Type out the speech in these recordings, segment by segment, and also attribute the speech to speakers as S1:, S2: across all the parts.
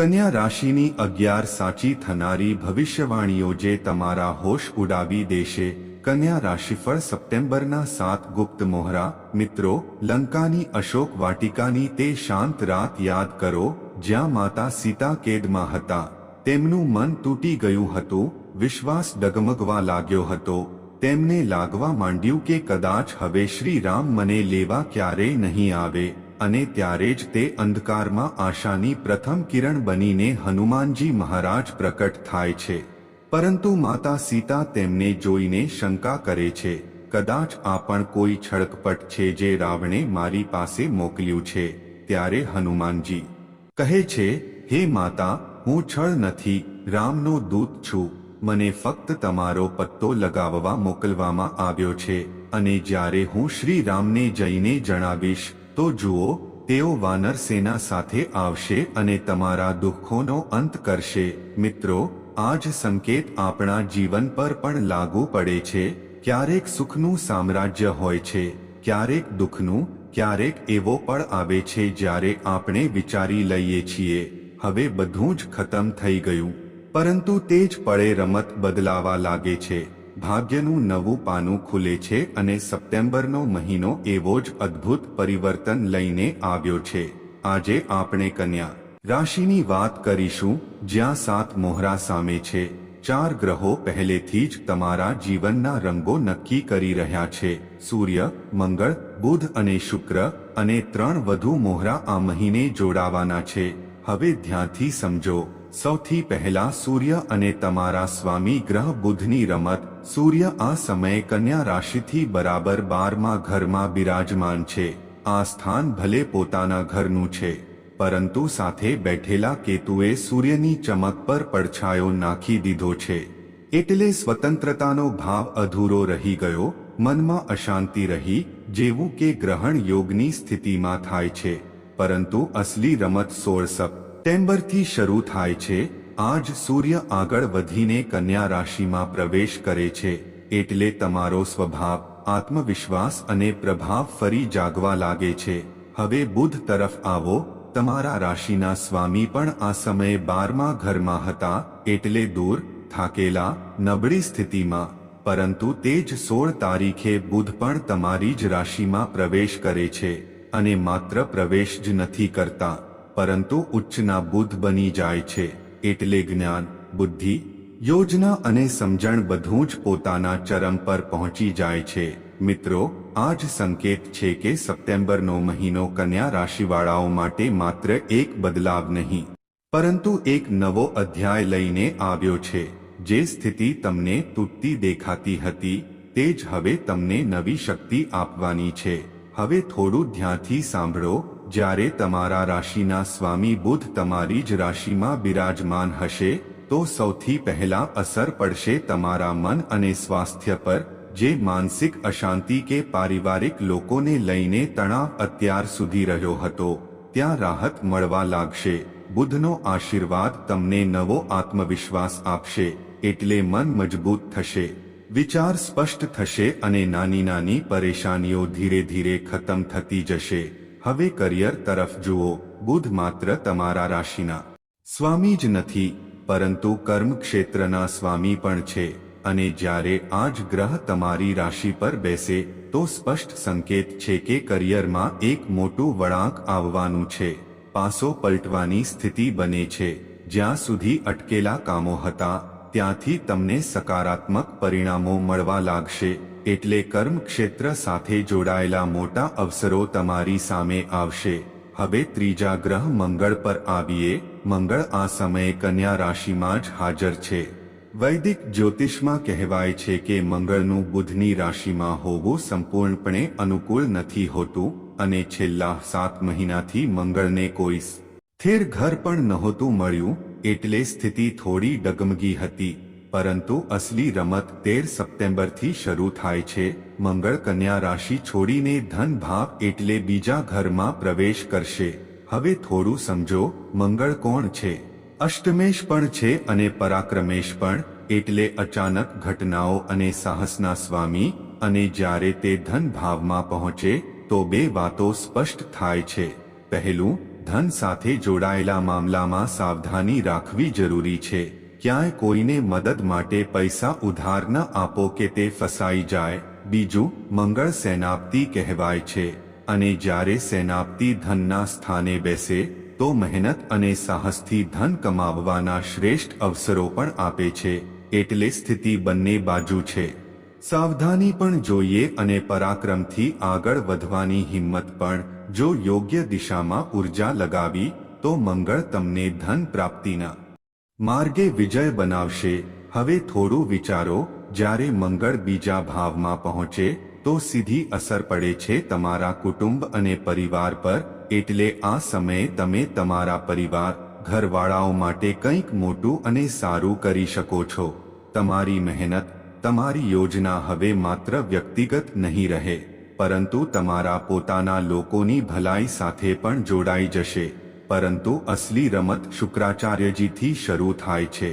S1: કન્યા રાશિની અગિયાર સાચી થનારી ભવિષ્યવાણીઓ જે તમારા હોશ ઉડાવી દેશે. કન્યા રાશિફળ સપ્ટેમ્બરના સાત ગુપ્ત મોહરા. મિત્રો, લંકાની અશોક વાટિકાની તે શાંત રાત યાદ કરો, જ્યાં માતા સીતા કેદમાં હતા. તેમનું મન તૂટી ગયું હતું, વિશ્વાસ ડગમગવા લાગ્યો હતો. તેમને લાગવા માંડ્યું કે કદાચ હવે શ્રી રામ મને લેવા ક્યારેય નહીં આવે. અને ત્યારે જ તે અંધકારમાં આશાની પ્રથમ કિરણ બનીને હનુમાનજી મહારાજ પ્રકટ થાય છે. પરંતુ માતા સીતા તેમને જોઈને શંકા કરે છે. કદાચ આ પણ કોઈ છળકપટ છે જે રાવણે મારી પાસે મોકલ્યું છે. ત્યારે હનુમાનજી કહે છે, હે માતા, હું છળ નથી, રામનો દૂત છું. મને ફક્ત તમારો પત્તો લગાવવા મોકલવામાં આવ્યો છે. અને જ્યારે હું શ્રી રામને જઈને જણાવીશ તો જુઓ, તેઓ વાનર સેના સાથે આવશે અને તમારા દુઃખોનો અંત કરશે. મિત્રો, આ જ સંકેત આપણા જીવન પર પણ લાગુ પડે છે. ક્યારેક સુખનું સામ્રાજ્ય હોય છે, ક્યારેક દુઃખનું, ક્યારેક એવો પણ આવે છે જ્યારે આપણે વિચારી લઈએ છીએ, હવે બધું જ ખતમ થઈ ગયું. પરંતુ તે જ પળે રમત બદલાવા લાગે છે. ભાગ્યનું નવું પાનું ખુલે છે અને સપ્ટેમ્બરનો મહિનો એવો જ અદ્ભુત પરિવર્તન લઈને આવ્યો છે. આજે આપણે કન્યા રાશિની વાત કરીશું, જ્યાં સાત મોહરા સામે છે. ચાર ગ્રહો પહેલેથી જ તમારા જીવનના રંગો નક્કી કરી રહ્યા છે. સૂર્ય, મંગળ, બુધ અને શુક્ર અને ત્રણ વધુ મોહરા આ મહિને જોડાવાના છે. હવે ધ્યાનથી સમજો. સૌથી પહેલા સૂર્ય અને તમારા સ્વામી ગ્રહ બુધની રમત, સૂર્ય આ સમયે કન્યા રાશિથી બરાબર બારમા ઘરમાં બિરાજમાન છે. આ સ્થાન ભલે પોતાના ઘરનું છે, પરંતુ સાથે બેઠેલા કેતુએ સૂર્યની ચમક પર પડછાયો નાખી દીધો છે. એટલે સ્વતંત્રતાનો ભાવ અધૂરો રહી ગયો, મનમાં અશાંતિ રહી, જેવું કે ગ્રહણ યોગની સ્થિતિમાં થાય છે. પરંતુ અસલી રમત સોળ સપ્ટેમ્બરથી શરૂ થાય છે, આજ સૂર્ય આગળ વધીને કન્યા રાશિમાં પ્રવેશ કરે છે, એટલે તમારો સ્વભાવ, આત્મવિશ્વાસ અને પ્રભાવ ફરી જાગવા લાગે છે. હવે બુધ તરફ આવો, તમારા રાશિના સ્વામી પણ આ સમયે બારમા ઘરમાં હતા, એટલે દૂર, થાકેલા, નબળી સ્થિતિમાં. પરંતુ તે જ સોળ તારીખે બુધ પણ તમારી જ રાશિમાં પ્રવેશ કરે છે, અને માત્ર પ્રવેશ જ નથી કરતા. પરંતુ ઉચ્ચના બુદ્ધ બની જાય છે, એટલે જ્ઞાન, બુદ્ધિ, યોજના અને સમજણ બધું જ પોતાના ચરમ પર પહોંચી જાય છે. મિત્રો આ જ સંકેત છે કે સપ્ટેમ્બરનો મહિનો કન્યા રાશિવાળાઓ માટે માત્ર એક બદલાવ નહીં, પરંતુ એક નવો અધ્યાય લઈને આવ્યો છે. જે સ્થિતિ તમને તૂટતી દેખાતી હતી, તે જ હવે તમને નવી શક્તિ આપવાની છે. હવે થોડું ધ્યાનથી સાંભળો જ્યારે તમારા રાશિના સ્વામી બુધ તમારી જ રાશિમાં બિરાજમાન હશે, તો સૌથી પહેલા અસર પડશે તમારા મન અને સ્વાસ્થ્ય પર, જે માનસિક અશાંતિ કે પારિવારિક લોકોને લઈને તણાવ અત્યાર સુધી રહ્યો હતો. ત્યાં રાહત મળવા લાગશે. બુધનો આશીર્વાદ તમને નવો આત્મવિશ્વાસ આપશે, એટલે મન મજબૂત થશે. વિચાર સ્પષ્ટ થશે અને નાની નાની પરેશાનીઓ ધીરે ધીરે ખતમ થતી જશે. હવે કરિયર તરફ જુઓ, બુધ માત્ર તમારા રાશિના. સ્વામી જ નથી, પરંતુ કર્મ ક્ષેત્રના સ્વામી પણ છે, અને જ્યારે આ જ ગ્રહ તમારી રાશિ પર બેસે, તો સ્પષ્ટ સંકેત છે કે કરિયરમાં એક મોટું વળાંક આવવાનું છે. પાસો પલટવાની સ્થિતિ બને છે. જ્યાં સુધી અટકેલા કામો હતા, ત્યાંથી તમને સકારાત્મક પરિણામો મળવા લાગશે. એટલે કર્મ ક્ષેત્ર સાથે જોડાયેલા મોટા અવસરો તમારી સામે આવશે. હવે ત્રીજા ગ્રહ મંગળ પર આવીએ. મંગળ આ સમયે કન્યા રાશિમાં જ હાજર છે. વૈદિક જ્યોતિષમાં કહેવાય છે કે મંગળનું બુધની રાશિમાં હોવું સંપૂર્ણપણે અનુકૂળ નથી હોતું અને છેલ્લા સાત મહિનાથી મંગળને કોઈ સ્થિર ઘર પણ નહોતું મળ્યું, એટલે સ્થિતિ થોડી ડગમગી હતી. પરંતુ અસલી રમત તેર સપ્ટેમ્બરથી શરૂ થાય છે. મંગળ કન્યા રાશિ છોડીને ધન ભાવ એટલે બીજા ઘરમાં પ્રવેશ કરશે. હવે થોડું સમજો, મંગળ કોણ છે? અષ્ટમેશ પણ છે અને પરાક્રમેશ પણ, એટલે અચાનક ઘટનાઓ અને સાહસના સ્વામી, અને જ્યારે તે ધન ભાવમાં પહોંચે, તો બે વાતો સ્પષ્ટ થાય છે. પહેલું, ધન સાથે જોડાયેલા મામલામાં સાવધાની રાખવી જરૂરી છે. ક્યાંય કોઈને મદદ માટે પૈસા ઉધાર ન આપો કે તે ફસાઈ જાય. બીજું, મંગળ સેનાપતિ કહેવાય છે અને જ્યારે સેનાપતિ ધનના સ્થાને બેસે, તો મહેનત અને સાહસથી ધન કમાવવાના શ્રેષ્ઠ અવસરો પણ આપે છે. એટલે સ્થિતિ બંને બાજુ છે. સાવધાની પણ જોઈએ અને પરાક્રમથી આગળ વધવાની હિંમત પણ. જો યોગ્ય દિશામાં ઊર્જા લગાવી, તો મંગળ તમને ધન પ્રાપ્તિના માર્ગે વિજય બનાવશે. હવે થોડું વિચારો, જ્યારે મંગળ બીજા ભાવમાં પહોંચે, તો સીધી અસર પડે છે તમારા કુટુંબ અને પરિવાર પર, એટલે આ સમયે તમે તમારા પરિવાર, ઘરવાળાઓ માટે કંઈક મોટું અને સારું કરી શકો છો. તમારી મહેનત, તમારી યોજના હવે માત્ર વ્યક્તિગત નહીં રહે, પરંતુ તમારા પોતાના લોકોની ભલાઈ સાથે પણ જોડાઈ જશે. પરંતુ અસલી રમત શુક્રાચાર્યજીથી શરૂ થાય છે.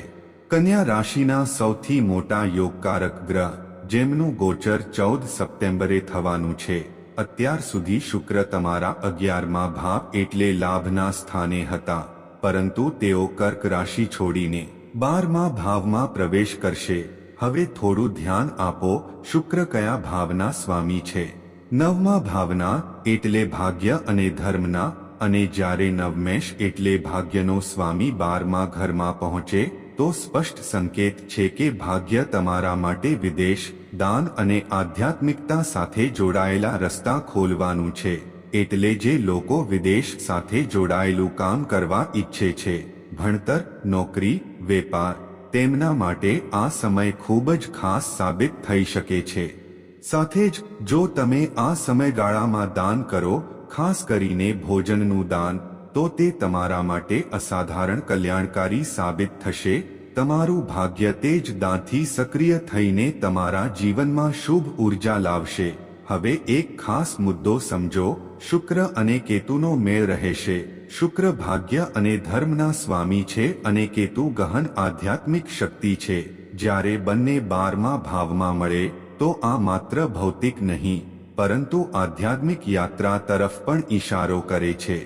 S1: કન્યા રાશિના સૌથી મોટા યોગકારક ગ્રહ, જેમનું ગોચર ચૌદ સપ્ટેમ્બરે થવાનું છે. અત્યાર સુધી શુક્ર તમારા અગિયારમાં ભાવ એટલે લાભના સ્થાને હતા, પરંતુ તેઓ કર્ક રાશિ છોડીને બારમા ભાવમાં પ્રવેશ કરશે. હવે થોડું ધ્યાન આપો, શુક્ર કયા ભાવના સ્વામી છે? નવમા ભાવના એટલે ભાગ્ય અને ધર્મના અને જ્યારે નવમેશ એટલે ભાગ્યનો સ્વામી બારમા ઘરમાં પહોંચે, તો સ્પષ્ટ સંકેત છે કે ભાગ્ય તમારા માટે વિદેશ, દાન અને આધ્યાત્મિકતા સાથે જોડાયેલા રસ્તા ખોલવાનું છે. એટલે જે લોકો વિદેશ સાથે જોડાયેલું કામ કરવા ઈચ્છે છે. ભણતર, નોકરી, વેપાર, તેમના માટે આ સમય ખૂબ જ ખાસ સાબિત થઈ શકે છે. સાથે જ જો તમે આ સમયગાળામાં દાન કરો, ખાસ કરીને ભોજનનું દાન, તો તે તમારા માટે અસાધારણ કલ્યાણકારી સાબિત થશે. તમારું ભાગ્ય તે જ દાંથી સક્રિય થઈને તમારા જીવનમાં શુભ ઊર્જા લાવશે. હવે એક ખાસ મુદ્દો સમજો, શુક્ર અને કેતુનો મેળ રહેશે. શુક્ર ભાગ્ય અને ધર્મના સ્વામી છે અને કેતુ ગહન આધ્યાત્મિક શક્તિ છે. જ્યારે બંને બારમા ભાવમાં મળે તો આ માત્ર ભૌતિક નહીં, પરંતુ આધ્યાત્મિક યાત્રા તરફ પણ ઇશારો કરે છે.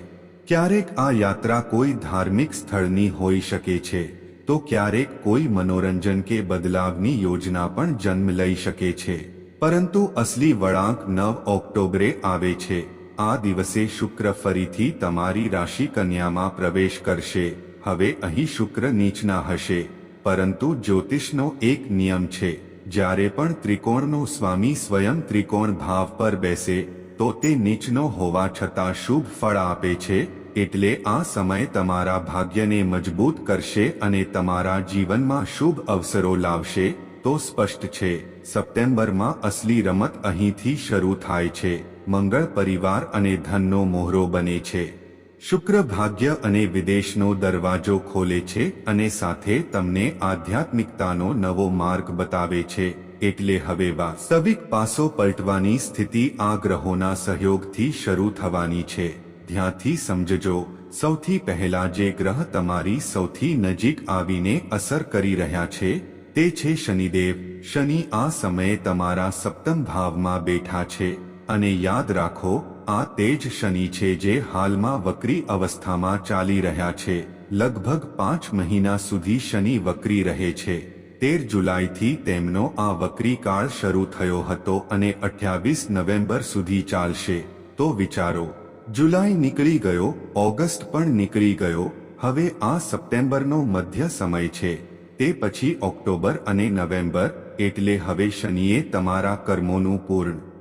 S1: ક્યારેક આ યાત્રા કોઈ ધાર્મિક સ્થળની હોઈ શકે છે, તો ક્યારેક કોઈ મનોરંજન કે બદલાવની યોજના પણ જન્મ લઈ શકે છે. પરંતુ અસલી વળાંક નવ ઓક્ટોબરે આવે છે. આ દિવસે શુક્ર ફરીથી તમારી રાશિ કન્યામાં પ્રવેશ કરશે. હવે અહીં શુક્ર નીચના હશે, પરંતુ જ્યોતિષનો એક નિયમ છે. જ્યારે પણ ત્રિકોણનો સ્વામી સ્વયં ત્રિકોણ ભાવ પર બેસે, તો તે નીચનો હોવા છતાં શુભ ફળ આપે છે, એટલે આ સમય તમારા ભાગ્યને મજબૂત કરશે અને તમારા જીવનમાં શુભ અવસરો લાવશે, તો સ્પષ્ટ છે, સપ્ટેમ્બરમાં અસલી રમત અહીંથી શરૂ થાય છે, મંગળ પરિવાર અને ધનનો મોહરો બને છે. શુક્ર ભાગ્ય અને વિદેશનો દરવાજો ખોલે છે અને સાથે તમને આધ્યાત્મિકતાનો નવો માર્ગ બતાવે છે. એટલે હવે વાસ્તવિક પાસો પલટવાની સ્થિતિ આ ગ્રહોના સહયોગથી શરૂ થવાની છે. ધ્યાનથી સમજજો, સૌથી પહેલા જે ગ્રહ તમારી સૌથી નજીક આવીને અસર કરી રહ્યા છે, તે છે શનિદેવ. શનિ આ સમયે તમારા સપ્તમ ભાવમાં બેઠા છે. અને યાદ રાખો આ તે જ શનિ છે જે હાલમાં વક્રી અવસ્થામાં ચાલી રહ્યા છે. લગભગ પાંચ મહિના સુધી શનિ વક્રી રહે છે. તેર જુલાઈથી તેમનો આ વક્રી કાળ શરૂ થયો હતો અને અઠ્યાવીસ નવેમ્બર સુધી ચાલશે. તો વિચારો, જુલાઈ નીકળી ગયો, ઓગસ્ટ પણ નીકળી ગયો, હવે આ સપ્ટેમ્બરનો મધ્ય સમય છે. તે પછી ઓક્ટોબર અને નવેમ્બર, એટલે હવે શનિએ તમારા કર્મોનું પૂર્ણ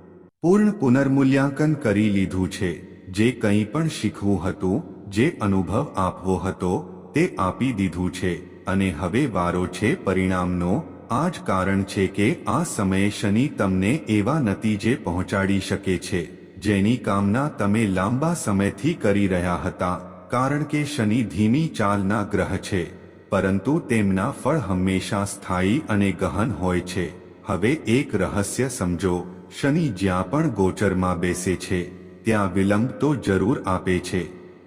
S1: પૂર્ણ પુનર્મૂલ્યાંકન કરી લીધું છે. જે કંઈ પણ શીખવું હતું, જે અનુભવ આપવો હતો, તે આપી દીધું છે. અને હવે વારો છે પરિણામનો. આ જ કારણ છે કે આ સમયે શનિ તમને એવા નતીજે પહોંચાડી શકે છે, જેની કામના તમે લાંબા સમયથી કરી રહ્યા હતા, કારણ કે શનિ ધીમી ચાલના ગ્રહ છે. પરંતુ તેમના ફળ હંમેશા સ્થાયી અને ગહન હોય છે. હવે એક રહસ્ય સમજો. શનિ જ્યાં પણ ગોચરમાં બેસે છે, ત્યાં વિલંબ તો જરૂર આપે છે.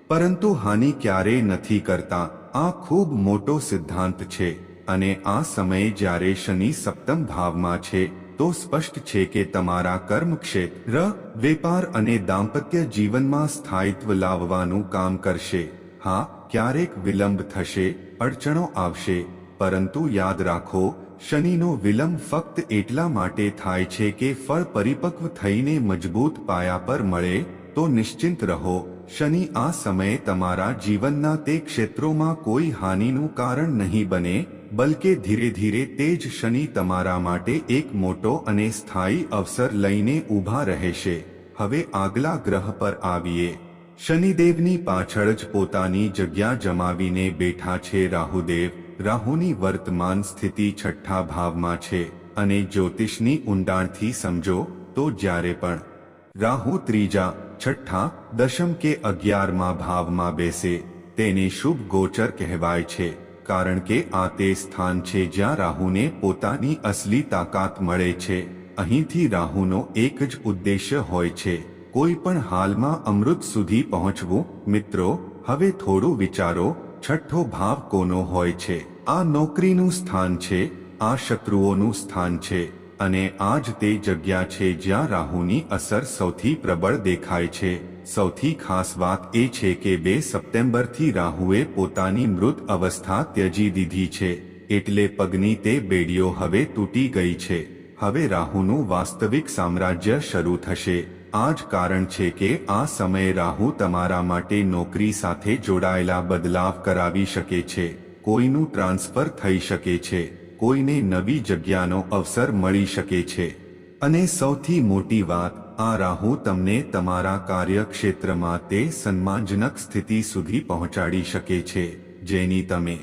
S1: પરંતુ હાનિ ક્યારેય નથી કરતા. આ ખૂબ મોટો સિદ્ધાંત છે અને આ સમયે જ્યારે શનિ સપ્તમ ભાવમાં છે, તો સ્પષ્ટ છે કે તમારા કર્મ ક્ષેત્ર વેપાર અને દાંપત્ય જીવનમાં સ્થાયિત્વ લાવવાનું કામ કરશે. હા, ક્યારેક વિલંબ થશે, અડચણો આવશે, પરંતુ યાદ રાખો શનિનો વિલંબ ફક્ત એટલા માટે થાય છે કે ફળ પરિપક્વ થઈને મજબૂત પાયા પર મળે, તો નિશ્ચિંત રહો. શનિ આ સમયે તમારા જીવનના તે ક્ષેત્રોમાં કોઈ હાનિનું કારણ નહીં બને, બલકે ધીરે ધીરે તે જ શનિ તમારા માટે એક મોટો અને સ્થાયી અવસર લઈને ઊભા રહેશે. હવે આગલા ગ્રહ પર આવીએ. શનિદેવની પાછળ જ પોતાની જગ્યા જમાવીને બેઠા છે રાહુદેવ. રાહુની વર્તમાન સ્થિતિ છઠ્ઠા ભાવમાં છે અને જ્યોતિષની ઊંડાણથી સમજો તો જ્યારે પણ. રાહુ ત્રીજા, છઠ્ઠા, દશમ કે અગિયારમાં ભાવમાં બેસે, તેને શુભ ગોચર કહેવાય છે, કારણ કે આ તે સ્થાન છે જ્યાં રાહુને પોતાની અસલી તાકાત મળે છે. અહીંથી રાહુનો એક જ ઉદ્દેશ્ય હોય છે, કોઈ પણ હાલમાં અમૃત સુધી પહોંચવું. મિત્રો, હવે થોડું વિચારો છઠ્ઠો ભાવ કોનો હોય છે? આ નોકરીનું સ્થાન છે, આ શત્રુઓનું સ્થાન છે, અને આ જ તે જગ્યા છે જ્યાં રાહુની અસર સૌથી પ્રબળ દેખાય છે. સૌથી ખાસ વાત એ છે કે બે સપ્ટેમ્બરથી રાહુએ પોતાની મૃત અવસ્થા ત્યજી દીધી છે, એટલે પગની તે બેડીઓ હવે તૂટી ગઈ છે. હવે રાહુનું વાસ્તવિક સામ્રાજ્ય શરૂ થશે. આ જ કારણ છે કે આ સમયે રાહુ તમારા માટે નોકરી સાથે જોડાયેલા બદલાવ કરાવી શકે છે. કોઈનું ટ્રાન્સફર થઈ શકે છે. કોઈને નવી જગ્યાનો અવસર મળી શકે છે. અને સૌથી મોટી વાત, આ રાહુ તમને તમારા કાર્યક્ષેત્રમાં તે સન્માનજનક સ્થિતિ સુધી પહોંચાડી શકે છે, જેની તમે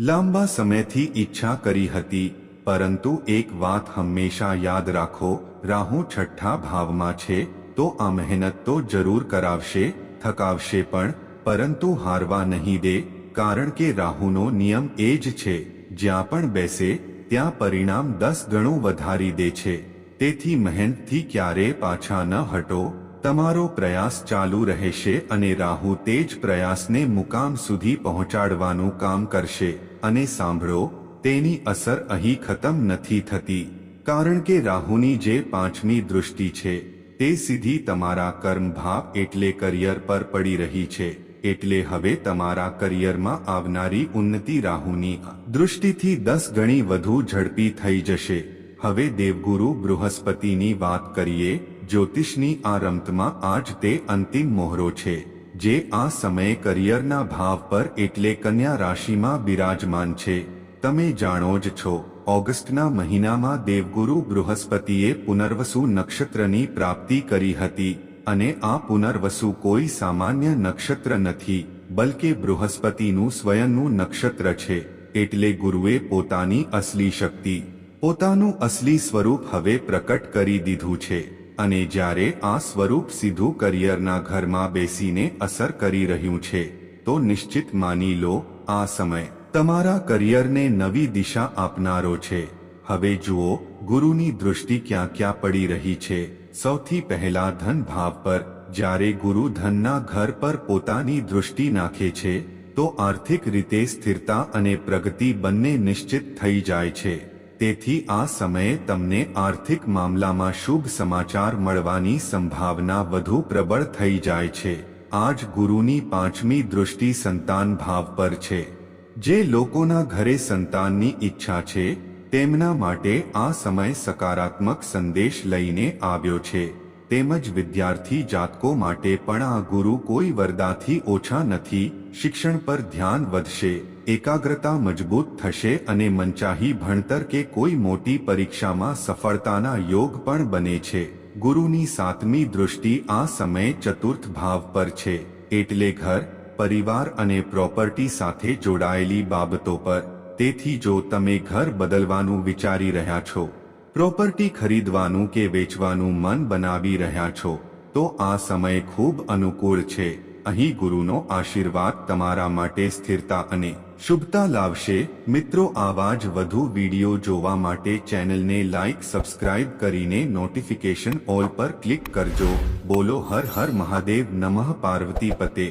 S1: લાંબા સમયથી ઈચ્છા કરી હતી. પરંતુ એક વાત હંમેશા યાદ રાખો, રાહુ છઠ્ઠા ભાવમાં છે તો આ મહેનત તો જરૂર કરાવશે, થકાવશે પણ, પરંતુ હારવા નહીં દે, કારણ કે રાહુનો નિયમ એ જ છે, જ્યાં પણ બેસે, ત્યાં પરિણામ દસ ગણું વધારી દે છે. તેથી મહેનતથી ક્યારે પાછા ન હટો, તમારો પ્રયાસ ચાલુ રહેશે અને રાહુ તે જ પ્રયાસને મુકામ સુધી પહોંચાડવાનું કામ કરશે. અને સાંભળો, તેની અસર અહીં ખતમ નથી થતી, કારણ કે રાહુની જે પાંચમી દૃષ્ટિ છે તે સીધી તમારા કર્મ ભાવ એટલે કરિયર પર પડી રહી છે, એટલે હવે તમારા કરિયરમાં આવનારી ઉન્નતિ રાહુની દૃષ્ટિથી દસ ગણી વધુ ઝડપી થઈ જશે. હવે દેવગુરુ બૃહસ્પતિની વાત કરીએ, જ્યોતિષની આ રમતમાં આજ તે અંતિમ મોહરો છે, જે આ સમયે કરિયરના ભાવ પર એટલે કન્યા રાશિમાં બિરાજમાન છે. તમે જાણો જ છો ઓગસ્ટના મહિનામાં દેવગુરુ બૃહસ્પતિએ પુનર્વસુ નક્ષત્રની પ્રાપ્તિ કરી હતી અને આ પુનર્વસુ કોઈ સામાન્ય નક્ષત્ર નથી, બલકે બૃહસ્પતિનું સ્વયંનું નક્ષત્ર છે, એટલે ગુરુએ પોતાની અસલી શક્તિ, પોતાનું અસલી સ્વરૂપ હવે પ્રકટ કરી દીધું છે, અને જ્યારે આ સ્વરૂપ સીધું કરિયરના ઘરમાં બેસીને અસર કરી રહ્યું છે, તો નિશ્ચિત માની લો, આ સમય તમારા કરિયરને નવી દિશા આપનારો છે. હવે જુઓ, ગુરુની દૃષ્ટિ ક્યાં ક્યાં પડી રહી છે. સૌથી પહેલા ધન ભાવ પર, જ્યારે ગુરુ ધનના ઘર પર પોતાની દૃષ્ટિ નાખે છે, તો આર્થિક રીતે સ્થિરતા અને પ્રગતિ બંને નિશ્ચિત થઈ જાય છે. તેથી આ સમયે તમને આર્થિક મામલામાં શુભ સમાચાર મળવાની સંભાવના વધુ પ્રબળ થઈ જાય છે. આજ ગુરુની પાંચમી દૃષ્ટિ સંતાન ભાવ પર છે. જે લોકોના ઘરે સંતાનની ઈચ્છા છે, તેમના માટે આ સમય સકારાત્મક સંદેશ લઈને આવ્યો છે. તેમજ વિદ્યાર્થી જાતકો માટે પણ આ ગુરુ કોઈ વરદાથી ઓછા નથી, શિક્ષણ પર ધ્યાન વધશે, એકાગ્રતા મજબૂત થશે અને મનચાહી ભણતર કે કોઈ મોટી પરીક્ષામાં સફળતાના યોગ પણ બને છે. ગુરુની સાતમી દૃષ્ટિ આ સમયે ચતુર્થ ભાવ પર છે. એટલે ઘર પરિવાર અને પ્રોપર્ટી સાથે જોડાયેલી બાબતો પર. તેથી જો તમે ઘર બદલવાનું વિચારી રહ્યા છો પ્રોપર્ટી ખરીદવાનું કે વેચવાનું મન બનાવી રહ્યા છો, તો આ સમય ખૂબ અનુકૂળ છે. અહીં ગુરુનો આશીર્વાદ તમારા માટે સ્થિરતા અને શુભતા લાવશે. મિત્રો, આવા જ વધુ વીડિયો જોવા માટે ચેનલને લાઇક સબસ્ક્રાઇબ કરીને નોટિફિકેશન ઓલ પર ક્લિક કરજો. બોલો, હર હર મહાદેવ નમઃ પાર્વતી પતે.